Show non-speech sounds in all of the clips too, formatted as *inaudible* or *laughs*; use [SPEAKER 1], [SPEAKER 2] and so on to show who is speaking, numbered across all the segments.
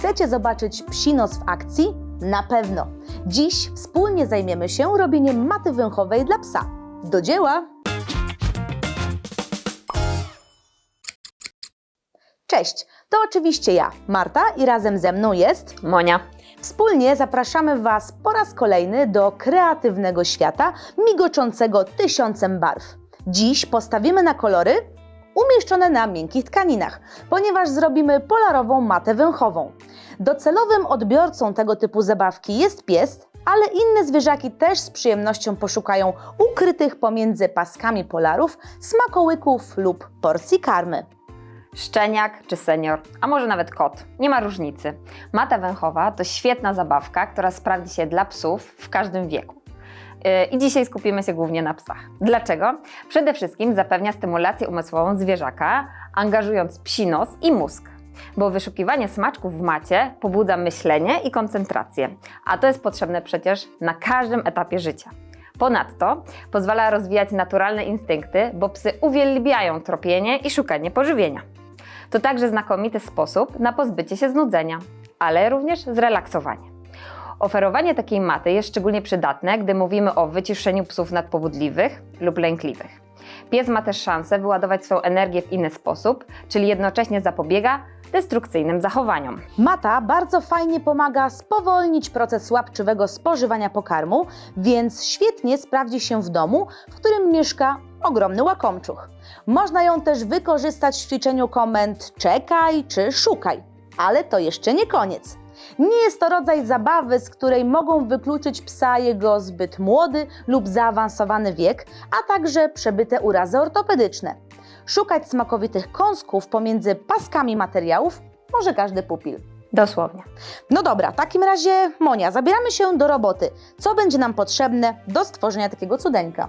[SPEAKER 1] Chcecie zobaczyć psinos w akcji? Na pewno. Dziś wspólnie zajmiemy się robieniem maty węchowej dla psa. Do dzieła! Cześć, to oczywiście ja, Marta, i razem ze mną jest.
[SPEAKER 2] Monia.
[SPEAKER 1] Wspólnie zapraszamy Was po raz kolejny do kreatywnego świata, migoczącego tysiącem barw. Dziś postawimy na kolory umieszczone na miękkich tkaninach, ponieważ zrobimy polarową matę węchową. Docelowym odbiorcą tego typu zabawki jest pies, ale inne zwierzaki też z przyjemnością poszukają ukrytych pomiędzy paskami polarów smakołyków lub porcji karmy.
[SPEAKER 2] Szczeniak czy senior, a może nawet kot. Nie ma różnicy. Mata węchowa to świetna zabawka, która sprawdzi się dla psów w każdym wieku. Yy, I dzisiaj skupimy się głównie na psach. Dlaczego? Przede wszystkim zapewnia stymulację umysłową zwierzaka, angażując psi nos i mózg. Bo wyszukiwanie smaczków w macie pobudza myślenie i koncentrację, a to jest potrzebne przecież na każdym etapie życia. Ponadto pozwala rozwijać naturalne instynkty, bo psy uwielbiają tropienie i szukanie pożywienia. To także znakomity sposób na pozbycie się znudzenia, ale również zrelaksowanie. Oferowanie takiej maty jest szczególnie przydatne, gdy mówimy o wyciszeniu psów nadpobudliwych lub lękliwych. Pies ma też szansę wyładować swoją energię w inny sposób, czyli jednocześnie zapobiega destrukcyjnym zachowaniom.
[SPEAKER 1] Mata bardzo fajnie pomaga spowolnić proces łapczywego spożywania pokarmu, więc świetnie sprawdzi się w domu, w którym mieszka ogromny łakomczuch. Można ją też wykorzystać w ćwiczeniu komend czekaj czy szukaj. Ale to jeszcze nie koniec. Nie jest to rodzaj zabawy, z której mogą wykluczyć psa jego zbyt młody lub zaawansowany wiek, a także przebyte urazy ortopedyczne. Szukać smakowitych kąsków pomiędzy paskami materiałów może każdy pupil.
[SPEAKER 2] Dosłownie.
[SPEAKER 1] No dobra, w takim razie Monia, zabieramy się do roboty. Co będzie nam potrzebne do stworzenia takiego cudeńka?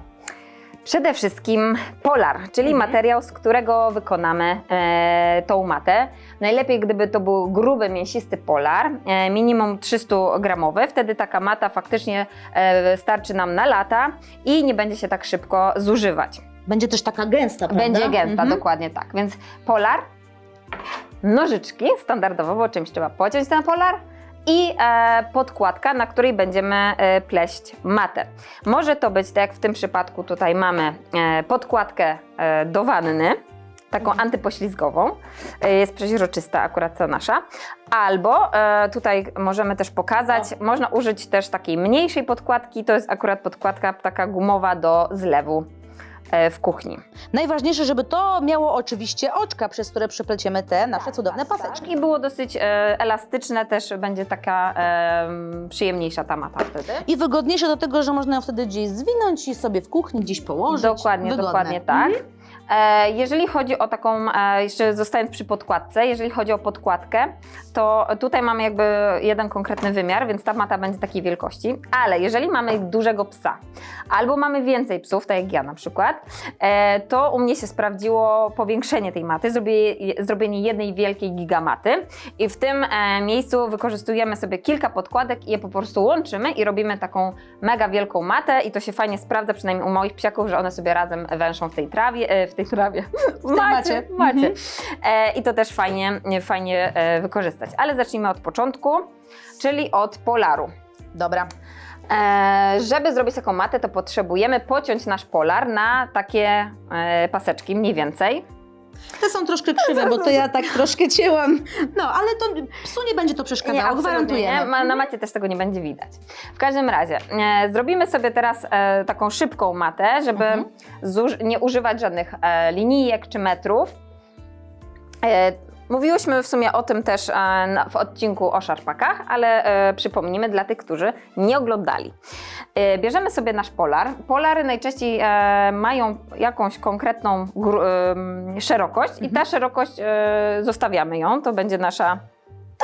[SPEAKER 2] Przede wszystkim polar, czyli materiał, z którego wykonamy e, tą matę. Najlepiej, gdyby to był gruby, mięsisty polar, e, minimum 300 gramowy. Wtedy taka mata faktycznie e, starczy nam na lata i nie będzie się tak szybko zużywać.
[SPEAKER 1] Będzie też taka gęsta, prawda?
[SPEAKER 2] Będzie gęsta,
[SPEAKER 1] Mhm.
[SPEAKER 2] dokładnie tak. Więc polar, nożyczki standardowo, bo czymś trzeba pociąć ten polar i e, podkładka, na której będziemy e, pleść matę. Może to być, tak jak w tym przypadku tutaj mamy e, podkładkę do wanny, taką antypoślizgową, e, jest przeźroczysta akurat to nasza, albo tutaj możemy też pokazać, można użyć też takiej mniejszej podkładki, to jest akurat podkładka taka gumowa do zlewu w kuchni.
[SPEAKER 1] Najważniejsze, żeby to miało oczywiście oczka, przez które przepleciemy te nasze cudowne paseczki.
[SPEAKER 2] I było dosyć e, elastyczne, też będzie taka e, przyjemniejsza ta mata wtedy.
[SPEAKER 1] I wygodniejsze do tego, że można ją wtedy gdzieś zwinąć i sobie w kuchni gdzieś położyć.
[SPEAKER 2] Dokładnie,
[SPEAKER 1] Wygodne.
[SPEAKER 2] dokładnie tak. E, jeżeli chodzi o taką, e, jeszcze zostając przy podkładce, jeżeli chodzi o podkładkę, to tutaj mamy jakby jeden konkretny wymiar, więc ta mata będzie takiej wielkości, ale jeżeli mamy dużego psa, albo mamy więcej psów, tak jak ja na przykład, e, to u mnie się sprawdziło powiększenie tej maty, zrobienie, jednej wielkiej gigamaty i w tym e, miejscu wykorzystujemy sobie kilka podkładek i je po prostu łączymy i robimy taką mega wielką matę i to się fajnie sprawdza, przynajmniej u moich psiaków, że one sobie razem węszą w tej trawie, e, w tej trawie,
[SPEAKER 1] tej *laughs* macie.
[SPEAKER 2] macie.
[SPEAKER 1] Mhm.
[SPEAKER 2] E, I to też fajnie, fajnie e, wykorzystać. Ale zacznijmy od początku, czyli od polaru.
[SPEAKER 1] Dobra.
[SPEAKER 2] E, żeby zrobić taką matę, to potrzebujemy pociąć nasz polar na takie e, paseczki, mniej więcej.
[SPEAKER 1] Te są troszkę krzywe, bo to ja tak troszkę cięłam. No, ale to psu nie będzie to przeszkadzało,
[SPEAKER 2] nie. Ma- Na macie też tego nie będzie widać. W każdym razie, e, zrobimy sobie teraz e, taką szybką matę, żeby
[SPEAKER 1] Mhm.
[SPEAKER 2] zuż- nie używać żadnych e, linijek czy metrów. E, Mówiłyśmy w sumie o tym też e, w odcinku o szarpakach, ale e, przypomnimy dla tych, którzy nie oglądali. E, Bierzemy sobie nasz polar. Polary najczęściej mają jakąś konkretną szerokość i ta szerokość e, zostawiamy ją. To będzie nasza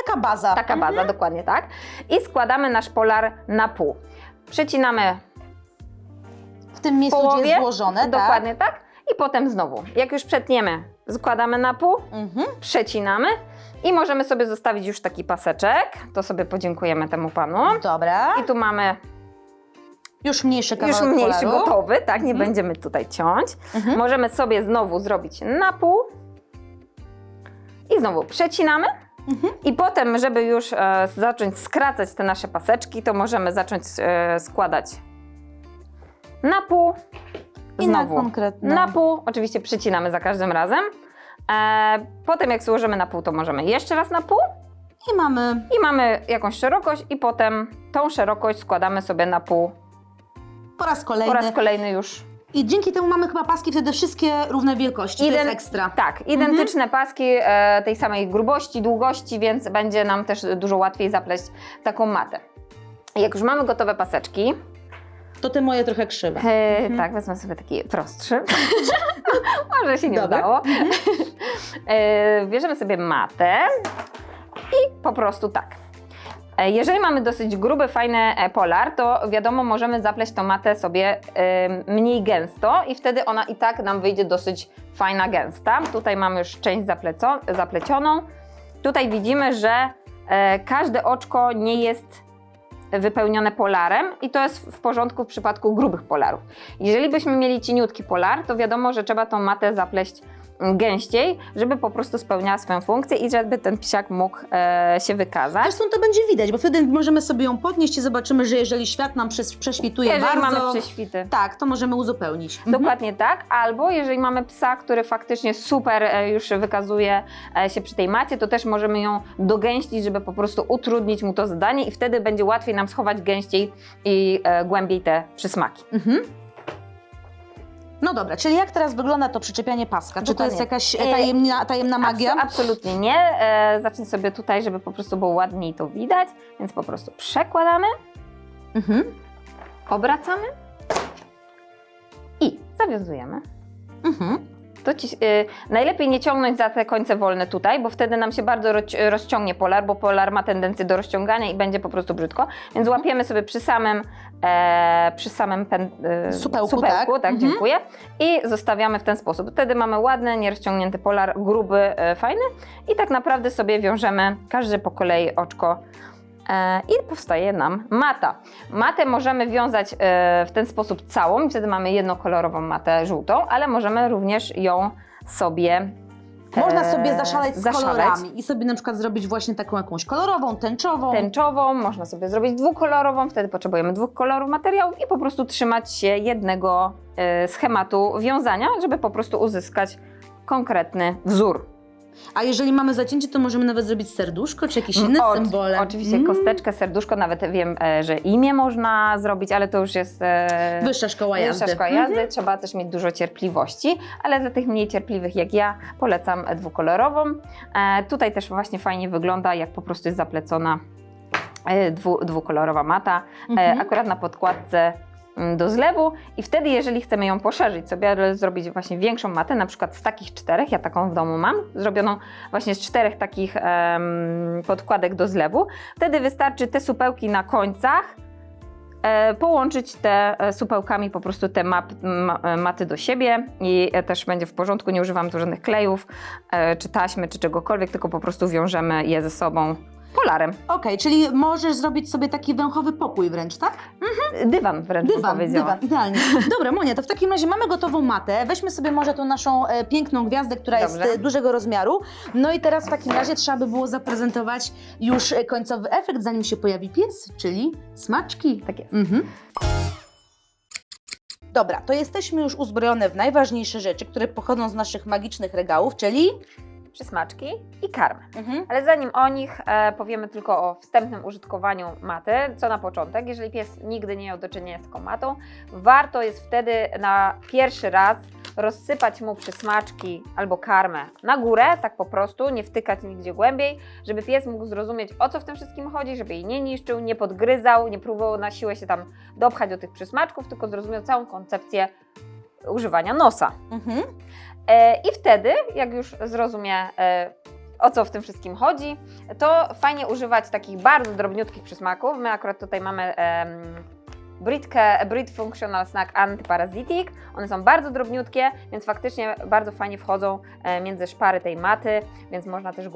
[SPEAKER 1] Taka baza.
[SPEAKER 2] Taka baza, dokładnie tak. I składamy nasz polar na pół. Przecinamy
[SPEAKER 1] W tym miejscu,
[SPEAKER 2] połowie,
[SPEAKER 1] gdzie jest złożone,
[SPEAKER 2] dokładnie tak. I potem znowu, jak już przetniemy, składamy na pół?
[SPEAKER 1] Mhm.
[SPEAKER 2] przecinamy i możemy sobie zostawić już taki paseczek. To sobie podziękujemy temu panu.
[SPEAKER 1] Dobra.
[SPEAKER 2] I tu mamy
[SPEAKER 1] Już mniejszy kawałek
[SPEAKER 2] już mniejszy
[SPEAKER 1] polaru.
[SPEAKER 2] gotowy, tak? Nie
[SPEAKER 1] Mhm.
[SPEAKER 2] będziemy tutaj ciąć.
[SPEAKER 1] Mhm.
[SPEAKER 2] Możemy sobie znowu zrobić na pół i znowu przecinamy
[SPEAKER 1] Mhm.
[SPEAKER 2] I potem, żeby już e, zacząć skracać te nasze paseczki, to możemy zacząć e, składać na pół.
[SPEAKER 1] I na
[SPEAKER 2] Znowu
[SPEAKER 1] konkretne.
[SPEAKER 2] na pół. Oczywiście przycinamy za każdym razem. E, potem jak złożymy na pół, to możemy jeszcze raz na pół
[SPEAKER 1] I mamy
[SPEAKER 2] i mamy jakąś szerokość i potem tą szerokość składamy sobie na pół
[SPEAKER 1] po raz
[SPEAKER 2] po
[SPEAKER 1] kolejny.
[SPEAKER 2] raz kolejny już.
[SPEAKER 1] I dzięki temu mamy chyba paski wtedy wszystkie równe wielkości. To
[SPEAKER 2] Ident-
[SPEAKER 1] jest ekstra.
[SPEAKER 2] Tak, identyczne paski e, tej samej grubości, długości, więc będzie nam też dużo łatwiej zapleść taką matę. Jak już mamy gotowe paseczki,
[SPEAKER 1] To te moje trochę krzywe.
[SPEAKER 2] e, tak, wezmę sobie taki prostszy. *laughs* Może się nie
[SPEAKER 1] Dobra.
[SPEAKER 2] udało. *laughs* e, bierzemy sobie matę i po prostu tak. E, Jeżeli mamy dosyć gruby, fajny e, polar, to wiadomo, możemy zapleść tą matę sobie e, mniej gęsto i wtedy ona i tak nam wyjdzie dosyć fajna, gęsta. Tutaj mamy już część zapleco, zaplecioną. Tutaj widzimy, że e, każde oczko nie jest wypełnione polarem i to jest w porządku w przypadku grubych polarów. Jeżeli byśmy mieli cieniutki polar, to wiadomo, że trzeba tą matę zapleść gęściej, żeby po prostu spełniała swoją funkcję i żeby ten psiak mógł e, się wykazać.
[SPEAKER 1] Zresztą to będzie widać, bo wtedy możemy sobie ją podnieść i zobaczymy, że jeżeli świat nam przes- prześwituje
[SPEAKER 2] Jeżeli
[SPEAKER 1] bardzo,
[SPEAKER 2] mamy prześwity.
[SPEAKER 1] tak, to możemy uzupełnić. Mhm.
[SPEAKER 2] Dokładnie tak, albo jeżeli mamy psa, który faktycznie super e, już wykazuje e, się przy tej macie, to też możemy ją dogęścić, żeby po prostu utrudnić mu to zadanie i wtedy będzie łatwiej nam schować gęściej i e, głębiej te przysmaki.
[SPEAKER 1] Mhm. No dobra, czyli jak teraz wygląda to przyczepianie paska? Czy to
[SPEAKER 2] Dokładnie.
[SPEAKER 1] jest jakaś
[SPEAKER 2] E,
[SPEAKER 1] tajemna, tajemna magia?
[SPEAKER 2] Abso- absolutnie nie. E, zacznij sobie tutaj, żeby po prostu było ładniej to widać, więc po prostu przekładamy,
[SPEAKER 1] Mhm.
[SPEAKER 2] obracamy i zawiązujemy.
[SPEAKER 1] Mhm.
[SPEAKER 2] To ci, y, najlepiej nie ciągnąć za te końce wolne tutaj, bo wtedy nam się bardzo roz- rozciągnie polar, bo polar ma tendencję do rozciągania i będzie po prostu brzydko. Więc łapiemy sobie przy samym, e, przy samym pen, e,
[SPEAKER 1] Supełku, tak. Mhm.
[SPEAKER 2] dziękuję. I zostawiamy w ten sposób. Wtedy mamy ładny, nierozciągnięty polar, gruby, e, fajny. I tak naprawdę sobie wiążemy każdy po kolei oczko E, I powstaje nam mata. Matę możemy wiązać e, w ten sposób całą, i wtedy mamy jednokolorową matę żółtą, ale możemy również ją sobie. e,
[SPEAKER 1] Można sobie zaszaleć z
[SPEAKER 2] zaszaleć.
[SPEAKER 1] kolorami i sobie na przykład zrobić właśnie taką jakąś kolorową, tęczową.
[SPEAKER 2] Tęczową, można sobie zrobić dwukolorową, wtedy potrzebujemy dwóch kolorów materiałów i po prostu trzymać się jednego e, schematu wiązania, żeby po prostu uzyskać konkretny wzór.
[SPEAKER 1] A jeżeli mamy zacięcie, to możemy nawet zrobić serduszko czy jakieś inne
[SPEAKER 2] O-
[SPEAKER 1] symbole.
[SPEAKER 2] Oczywiście
[SPEAKER 1] Mm.
[SPEAKER 2] kosteczkę, serduszko, nawet wiem, e, że imię można zrobić, ale to już jest e,
[SPEAKER 1] Wyższa szkoła jazdy.
[SPEAKER 2] Wyższa szkoła jazdy, trzeba też mieć dużo cierpliwości, ale dla tych mniej cierpliwych jak ja polecam dwukolorową. E, tutaj też właśnie fajnie wygląda, jak po prostu jest zaplecona e, dwu, dwukolorowa mata, e,
[SPEAKER 1] Mhm.
[SPEAKER 2] akurat na podkładce do zlewu i wtedy, jeżeli chcemy ją poszerzyć sobie, zrobić właśnie większą matę, na przykład z takich czterech, ja taką w domu mam, zrobioną właśnie z czterech takich em, podkładek do zlewu, wtedy wystarczy te supełki na końcach e, połączyć te e, supełkami po prostu te map, ma, e, maty do siebie i też będzie w porządku, nie używam tu żadnych klejów, czy taśmy, czy czegokolwiek, tylko po prostu wiążemy je ze sobą polarem.
[SPEAKER 1] Okej, czyli możesz zrobić sobie taki węchowy pokój wręcz, tak?
[SPEAKER 2] Dywan wręcz bym
[SPEAKER 1] Dywan,
[SPEAKER 2] powiedziała.
[SPEAKER 1] dywan, idealnie. *laughs* Dobra, Monia, to w takim razie mamy gotową matę. Weźmy sobie może tą naszą e, piękną gwiazdę, która
[SPEAKER 2] Dobrze.
[SPEAKER 1] jest e, dużego rozmiaru. No i teraz w takim razie trzeba by było zaprezentować już e, końcowy efekt, zanim się pojawi pies, czyli smaczki.
[SPEAKER 2] Tak jest.
[SPEAKER 1] Mhm. Dobra, to jesteśmy już uzbrojone w najważniejsze rzeczy, które pochodzą z naszych magicznych regałów, czyli...
[SPEAKER 2] Przysmaczki i karmę.
[SPEAKER 1] Mhm.
[SPEAKER 2] Ale zanim o nich e, powiemy tylko o wstępnym użytkowaniu maty, co na początek, jeżeli pies nigdy nie miał do czynienia z taką matą, warto jest wtedy na pierwszy raz rozsypać mu przysmaczki albo karmę na górę, tak po prostu, nie wtykać nigdzie głębiej, żeby pies mógł zrozumieć o co w tym wszystkim chodzi, żeby jej nie niszczył, nie podgryzał, nie próbował na siłę się tam dopchać do tych przysmaczków, tylko zrozumiał całą koncepcję używania nosa.
[SPEAKER 1] Mhm.
[SPEAKER 2] E, I wtedy, jak już zrozumie, e, o co w tym wszystkim chodzi, to fajnie używać takich bardzo drobniutkich przysmaków. My akurat tutaj mamy Britkę, Brit Functional Snack Antiparasitic. One są bardzo drobniutkie, więc faktycznie bardzo fajnie wchodzą e, między szpary tej maty, więc można też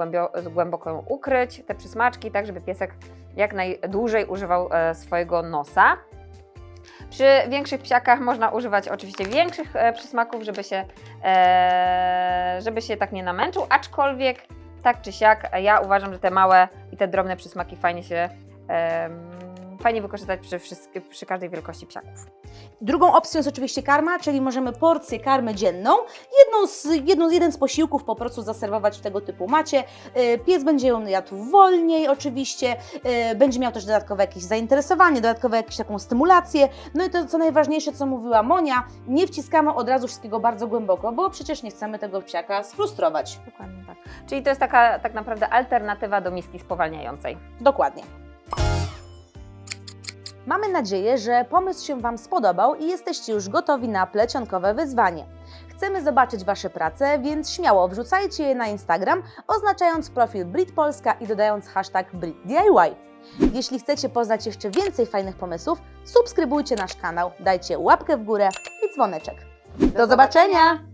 [SPEAKER 2] głęboko ją ukryć, te przysmaczki, tak żeby piesek jak najdłużej używał swojego nosa. Przy większych psiakach można używać oczywiście większych e, przysmaków, żeby się, e, żeby się tak nie namęczył, aczkolwiek Tak czy siak, ja uważam, że te małe i te drobne przysmaki fajnie się fajnie wykorzystać przy, wszystkie, przy każdej wielkości psiaków.
[SPEAKER 1] Drugą opcją jest oczywiście karma, czyli możemy porcję karmy dzienną, jedną z, jedną, jeden z posiłków po prostu zaserwować w tego typu macie. Yy, Pies będzie ją jadł wolniej oczywiście, yy, będzie miał też dodatkowe jakieś zainteresowanie, dodatkowe jakąś taką stymulację. No i to co najważniejsze, co mówiła Monia, nie wciskamy od razu wszystkiego bardzo głęboko, bo przecież nie chcemy tego psiaka sfrustrować.
[SPEAKER 2] Dokładnie tak. Czyli to jest taka tak naprawdę alternatywa do miski spowalniającej.
[SPEAKER 1] Dokładnie. Mamy nadzieję, że pomysł się Wam spodobał i jesteście już gotowi na plecionkowe wyzwanie. Chcemy zobaczyć Wasze prace, więc śmiało wrzucajcie je na Instagram, oznaczając profil Brit Polska i dodając hashtag BritDIY. Jeśli chcecie poznać jeszcze więcej fajnych pomysłów, subskrybujcie nasz kanał, dajcie łapkę w górę i dzwoneczek. Do zobaczenia!